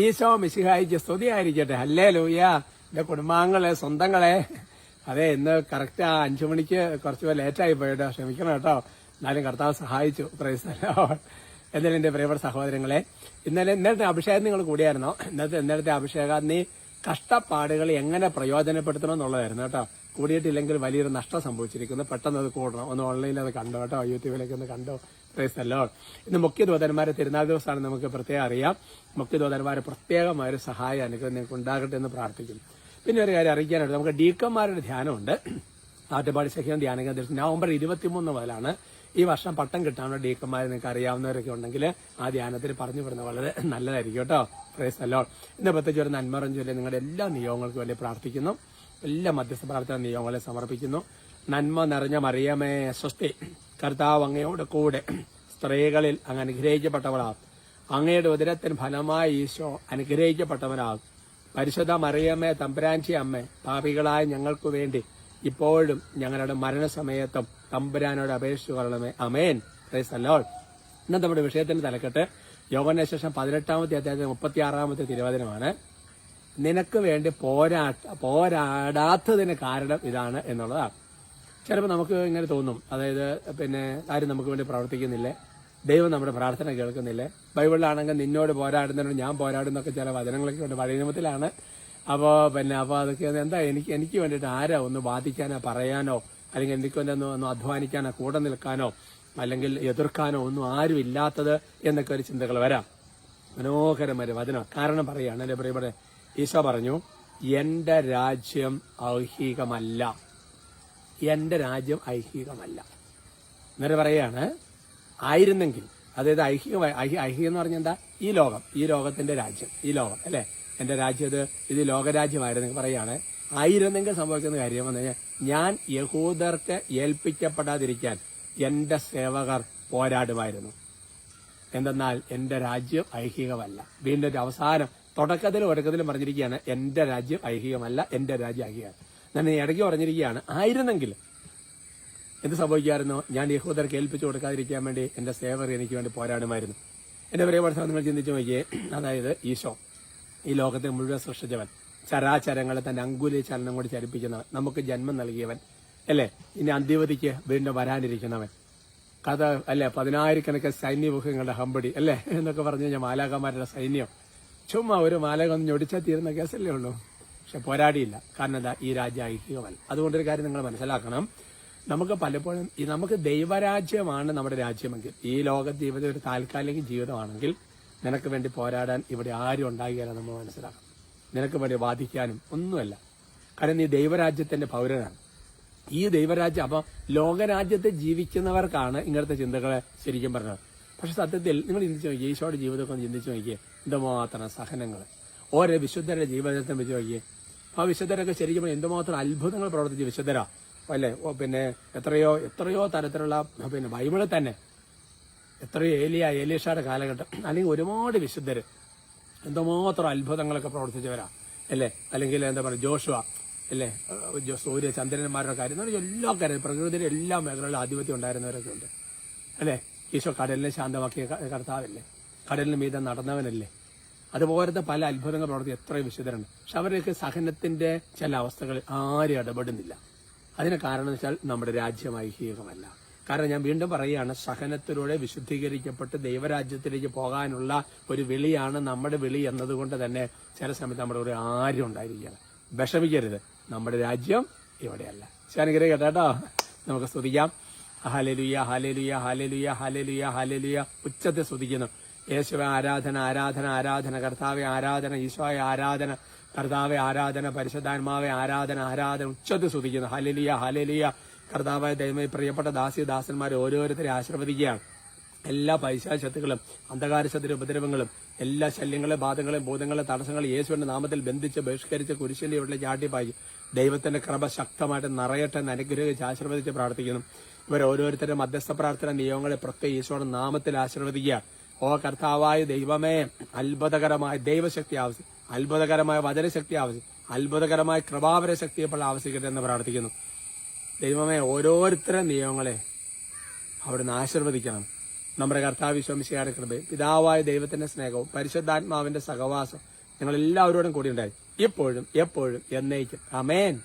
ഈശോ മിശിഹായിക്ക് സ്തുതിയായിരിക്കട്ടെ അല്ലേ ലൂയ എന്റെ കുടുംബാംഗങ്ങളെ സ്വന്തങ്ങളെ. അതെ ഇന്ന് കറക്റ്റ് ആ അഞ്ചു മണിക്ക് കുറച്ച് ലേറ്റായി പോയിട്ടോ ക്ഷമിക്കണം കേട്ടോ. എന്നാലും കർത്താവ് സഹായിച്ചു. പ്രൈസല്ലോ എന്നാലും എന്റെ പ്രിയപ്പെട്ട സഹോദരങ്ങളെ ഇന്നലെ ഇന്നലത്തെ അഭിഷേകം നിങ്ങൾ കൂടിയായിരുന്നോ? ഇന്നത്തെ ഇന്നലത്തെ അഭിഷേകം നീ കഷ്ടപ്പാടുകൾ എങ്ങനെ പ്രയോജനപ്പെടുത്തണം എന്നുള്ളതായിരുന്നു കേട്ടോ. കൂടിയിട്ടില്ലെങ്കിൽ വലിയൊരു നഷ്ടം സംഭവിച്ചിരിക്കുന്നു. പെട്ടെന്ന് അത് കൂടണം. ഒന്ന് ഓൺലൈനിൽ അത് കണ്ടോ കേട്ടോ? യൂട്യൂബിലേക്ക് ഒന്ന് കണ്ടോ? പ്രൈസല്ലോ ഇന്ന് മുഖ്യ ദൂതന്മാരെ തിരുനാൾ ദിവസമാണ് നമുക്ക് പ്രത്യേകം അറിയാം. മുഖ്യ ദൂതന്മാരെ പ്രത്യേകമായ ഒരു സഹായം അനുഗ്രഹം നിങ്ങൾക്ക് ഉണ്ടാകട്ടെ എന്ന് പ്രാർത്ഥിക്കുന്നു. പിന്നെ ഒരു കാര്യം അറിയിക്കാനായിട്ട് നമുക്ക് ഡീക്കന്മാരുടെ ധ്യാനമുണ്ട്. ആദ്യപാടി സഖ്യം ധ്യാന കേന്ദ്രത്തിൽ നവംബർ ഇരുപത്തിമൂന്ന് മുതലാണ് ഈ വർഷം പട്ടം കിട്ടാനുള്ള ഡീക്കന്മാരെ നിങ്ങൾക്ക് അറിയാവുന്നവരൊക്കെ ഉണ്ടെങ്കിൽ ആ ധ്യാനത്തിൽ പറഞ്ഞു വിടുന്നത് വളരെ നല്ലതായിരിക്കും കേട്ടോ. പ്രൈസ് അല്ലോ ഇന്ന് പ്രത്യേകിച്ച് ഒരു നന്മറഞ്ചു ചൊല്ലി നിങ്ങളുടെ എല്ലാ നിയോഗങ്ങൾക്കും വേണ്ടി പ്രാർത്ഥിക്കുന്നു. എല്ലാ മധ്യസ്ഥ പ്രാർത്ഥന നിയോഗങ്ങളെ സമർപ്പിക്കുന്നു. നന്മ നിറഞ്ഞ മറിയമേ സ്വസ്തി. കർത്താവ് അങ്ങയോട് കൂടെ സ്ത്രീകളിൽ അങ്ങ് അനുഗ്രഹിക്കപ്പെട്ടവളാകും അങ്ങയുടെ ഉദരത്തിന് ഫലമായി ഈശോ അനുഗ്രഹിക്കപ്പെട്ടവനാകും. പരിശുദ്ധ മറിയമ്മേ തമ്പുരാൻചി അമ്മ പാപികളായ ഞങ്ങൾക്കു വേണ്ടി ഇപ്പോഴും ഞങ്ങളുടെ മരണസമയത്തും തമ്പുരാനോട് അപേക്ഷിച്ചു കൊള്ളണമേ. അമേൻ പ്രൈസ് ഇന്ന് നമ്മുടെ വിഷയത്തിന് തലക്കെട്ട് യോഗന ശേഷം പതിനെട്ടാമത്തെ അധ്യായത്തിൽ മുപ്പത്തിയാറാമത്തെ തിരുവചനമാണ്. നിനക്ക് വേണ്ടി പോരാ പോരാടാത്തതിന് കാരണം ഇതാണ് എന്നുള്ളതാണ്. ചിലപ്പോൾ നമുക്ക് ഇങ്ങനെ തോന്നും. അതായത് പിന്നെ ആരും നമുക്ക് വേണ്ടി പ്രവർത്തിക്കുന്നില്ലേ. ദൈവം നമ്മുടെ പ്രാർത്ഥന കേൾക്കുന്നില്ലേ. ബൈബിളിലാണെങ്കിൽ നിന്നോട് പോരാടുന്നതിനോട് ഞാൻ പോരാടുന്നൊക്കെ ചില വചനങ്ങളൊക്കെ ഉണ്ട്. പഴയ നിയമത്തിലാണ്. അപ്പോൾ പിന്നെ അപ്പോൾ അതൊക്കെ എന്താ എനിക്ക് എനിക്ക് വേണ്ടിയിട്ട് ആരാ ഒന്ന് ബാധിക്കാനോ പറയാനോ അല്ലെങ്കിൽ എനിക്ക് വേണ്ടി ഒന്ന് ഒന്ന് അധ്വാനിക്കാനോ കൂടെ നിൽക്കാനോ അല്ലെങ്കിൽ എതിർക്കാനോ ഒന്നും ആരും ഇല്ലാത്തത് എന്നൊക്കെ ഒരു ചിന്തകൾ വരാം. മനോഹരമായ വചനം. കാരണം പറയുകയാണ് എന്റെ പ്രിയപ്പെട്ട ഈശോ പറഞ്ഞു എന്റെ രാജ്യം ഐഹികമല്ല എന്റെ രാജ്യം ഐഹികമല്ല. എന്നിട്ട് പറയാണ് ആയിരുന്നെങ്കിൽ അതായത് ഐഹിക ഐഹികം എന്ന് പറഞ്ഞാൽ എന്താ? ഈ ലോകം ഈ ലോകത്തിന്റെ രാജ്യം ഈ ലോകം അല്ലെ? എന്റെ രാജ്യം ഇത് ഇത് ലോകരാജ്യമായിരുന്നു പറയാണ്. ആയിരുന്നെങ്കിൽ സംഭവിക്കുന്ന കാര്യം എന്ന് കഴിഞ്ഞാൽ ഞാൻ യഹൂദർക്ക് ഏൽപ്പിക്കപ്പെടാതിരിക്കാൻ എന്റെ സേവകർ പോരാടുമായിരുന്നു. എന്തെന്നാൽ എന്റെ രാജ്യം ഐഹികമല്ല. വീണ്ടും അവസാനം തുടക്കത്തിലും ഒടുക്കത്തിലും പറഞ്ഞിരിക്കുകയാണ് എന്റെ രാജ്യം ഐഹികമല്ല എന്റെ രാജ്യം ഐഹികമാണ് ഞാൻ ഇടയ്ക്ക് പറഞ്ഞിരിക്കുകയാണ്. ആയിരുന്നെങ്കിൽ എന്ത് സംഭവിക്കാമായിരുന്നു? ഞാൻ യഹൂദർക്ക് ഏൽപ്പിച്ചു കൊടുക്കാതിരിക്കാൻ വേണ്ടി എന്റെ സേവർ എനിക്ക് വേണ്ടി പോരാടുമായിരുന്നു. എന്റെ പ്രിയപ്പെട്ട നിങ്ങൾ ചിന്തിച്ചു നോക്കിയേ. അതായത് ഈശോ ഈ ലോകത്തെ മുഴുവൻ സൃഷ്ടിച്ചവൻ ചരാചരങ്ങളെ തന്റെ അങ്കുലി ചലനം കൊണ്ട് ചലിപ്പിക്കുന്നവൻ നമുക്ക് ജന്മം നൽകിയവൻ അല്ലേ? ഇനി അന്തിവതിക്ക് വീണ്ടും വരാനിരിക്കുന്നവൻ. കഥ അല്ലെ? പതിനായിരക്കണക്കിന് സൈന്യമുഖങ്ങളുടെ ഹമ്പടി അല്ലേ? എന്നൊക്കെ പറഞ്ഞു കഴിഞ്ഞാൽ മാലാകന്മാരുടെ സൈന്യം. ചുമ്മാ ഒരു മാലകം ഞൊടിച്ചാൽ തീരുന്ന കേസല്ലേ ഉള്ളൂ. പക്ഷെ പോരാടിയില്ല. കാരണം എന്താ? ഈ രാജ്യം ഐഹികമല്ല അതുകൊണ്ടൊരു കാര്യം നിങ്ങൾ മനസ്സിലാക്കണം. നമുക്ക് പലപ്പോഴും ഈ നമുക്ക് ദൈവരാജ്യമാണ് നമ്മുടെ രാജ്യമെങ്കിൽ ഈ ലോക ജീവിതം ഒരു താൽക്കാലിക ജീവിതമാണെങ്കിൽ നിനക്ക് വേണ്ടി പോരാടാൻ ഇവിടെ ആരും ഉണ്ടാകില്ല നമ്മൾ മനസ്സിലാക്കണം. നിനക്ക് വേണ്ടി വാദിക്കാനും ഒന്നുമല്ല. കാരണം നീ ദൈവരാജ്യത്തിന്റെ പൗരനാണ്. ഈ ദൈവരാജ്യം അപ്പൊ ലോകരാജ്യത്തെ ജീവിക്കുന്നവർക്കാണ് ഇങ്ങനത്തെ ചിന്തകളെ ശരിക്കും പറഞ്ഞത്. പക്ഷെ സത്യത്തിൽ നിങ്ങൾ ചിന്തിച്ചു നോക്കിയേ ഈശോയുടെ ജീവിതമൊക്കെ ഒന്ന് ചിന്തിച്ചു നോക്കിയേ എന്തുമാത്രം സഹനങ്ങൾ ഓരോ വിശുദ്ധരുടെ ജീവിതത്തെ വെച്ച് നോക്കിയേ ആ വിശുദ്ധരൊക്കെ ശരിക്കും എന്തുമാത്രം അത്ഭുതങ്ങൾ പ്രവർത്തിച്ച വിശുദ്ധര. അല്ലേ? പിന്നെ എത്രയോ എത്രയോ തരത്തിലുള്ള പിന്നെ ബൈബിളിൽ തന്നെ എത്രയോ ഏലിയ ഏലീഷയുടെ കാലഘട്ടം അല്ലെങ്കിൽ ഒരുപാട് വിശുദ്ധർ എന്തുമാത്രം അത്ഭുതങ്ങളൊക്കെ പ്രവർത്തിച്ചവരാ. അല്ലേ? അല്ലെങ്കിൽ എന്താ പറയുക ജോഷുവ അല്ലേ? സൂര്യ ചന്ദ്രന്മാരുടെ കാര്യം എന്ന് പറഞ്ഞാൽ എല്ലാ കാര്യം പ്രകൃതിയുടെ എല്ലാ മേഖലകളിലും ആധിപത്യം ഉണ്ടായിരുന്നവരൊക്കെ ഉണ്ട്. അല്ലേ? ഈശോ കടലിനെ ശാന്തമാക്കിയ കർത്താവല്ലേ? കടലിന് മീതെ നടന്നവനല്ലേ? അതുപോലത്തെ പല അത്ഭുതങ്ങൾ പ്രവർത്തി എത്ര വിശുദ്ധരുണ്ട്. പക്ഷെ അവരൊക്കെ സഹനത്തിന്റെ ചില അവസ്ഥകളിൽ ആരും ഇടപെടുന്നില്ല. അതിന് കാരണം എന്ന് വെച്ചാൽ നമ്മുടെ രാജ്യം ഐഹികമല്ല. കാരണം ഞാൻ വീണ്ടും പറയുകയാണ് സഹനത്തിലൂടെ വിശുദ്ധീകരിക്കപ്പെട്ട് ദൈവരാജ്യത്തിലേക്ക് പോകാനുള്ള ഒരു വിളിയാണ് നമ്മുടെ വിളി എന്നതുകൊണ്ട് തന്നെ ചില സമയത്ത് നമ്മുടെ ഒരു ആരും ഉണ്ടായിരിക്കുകയാണ്. വിഷമിക്കരുത്. നമ്മുടെ രാജ്യം ഇവിടെയല്ല. ശാനുഗ്രഹ കേട്ടോ നമുക്ക് സ്തുതിക്കാം. ഹാലലുയ ഹാലലുയ ഹാലലുയ ഹാലലുയ ഹാലലുയ ഉച്ചത്തെ സ്തുതിക്കുന്നു. യേശുവെ ആരാധന ആരാധന ആരാധന കർത്താവെ ആരാധന ഈശോയെ ആരാധന കർത്താവെ ആരാധന പരിശുദ്ധാത്മാവെ ആരാധന ആരാധന ഉച്ചത്തിൽ സ്തുതിക്കുന്നു. ഹലലിയ ഹലലിയ കർത്താവായ ദൈവമേ പ്രിയപ്പെട്ട ദാസി ദാസന്മാരെ ഓരോരുത്തരെ ആശീർവദിക്കുകയാണ്. എല്ലാ പൈശാശത്തുകളും ശത്രു ഉപദ്രവങ്ങളും എല്ലാ ശല്യങ്ങളും ബാധങ്ങളും ഭൂതങ്ങളും തടസ്സങ്ങളും യേശുവിന്റെ നാമത്തിൽ ബന്ധിച്ച് ബഹിഷ്കരിച്ച് കുരിശിന്റെ ഇവിടെ ചാട്ടിപ്പായി ദൈവത്തിന്റെ കൃപ ശക്തമായിട്ട് നിറയട്ടെ അനുഗ്രഹിച്ച് ആശീർവദിച്ച് പ്രാർത്ഥിക്കുന്നു. ഇവർ ഓരോരുത്തരുടെ മധ്യസ്ഥ പ്രാർത്ഥന നിയമങ്ങളെ പ്രത്യേക ഈശോയുടെ നാമത്തിൽ ആശീർവദിക്കുക ഓ കർത്താവായ ദൈവമേ അത്ഭുതകരമായ ദൈവശക്തി ആവശ്യം അത്ഭുതകരമായ വചനശക്തി ആവശ്യം അത്ഭുതകരമായ കൃപാപര ശക്തി ഇപ്പോൾ ആവശ്യിക്കട്ടെ എന്ന് പ്രാർത്ഥിക്കുന്നു. ദൈവമേ ഓരോരുത്തരുടെ നിയമങ്ങളെ അവിടുന്ന് ആശീർവദിക്കണം. നമ്മുടെ കർത്താവ് വിശ്വമിശയുടെ കൃപയും പിതാവായ ദൈവത്തിന്റെ സ്നേഹവും പരിശുദ്ധാത്മാവിന്റെ സഹവാസം ഞങ്ങൾ എല്ലാവരോടും കൂടി ഉണ്ടായി. ഇപ്പോഴും എപ്പോഴും എന്നേക്കും. അമേൻ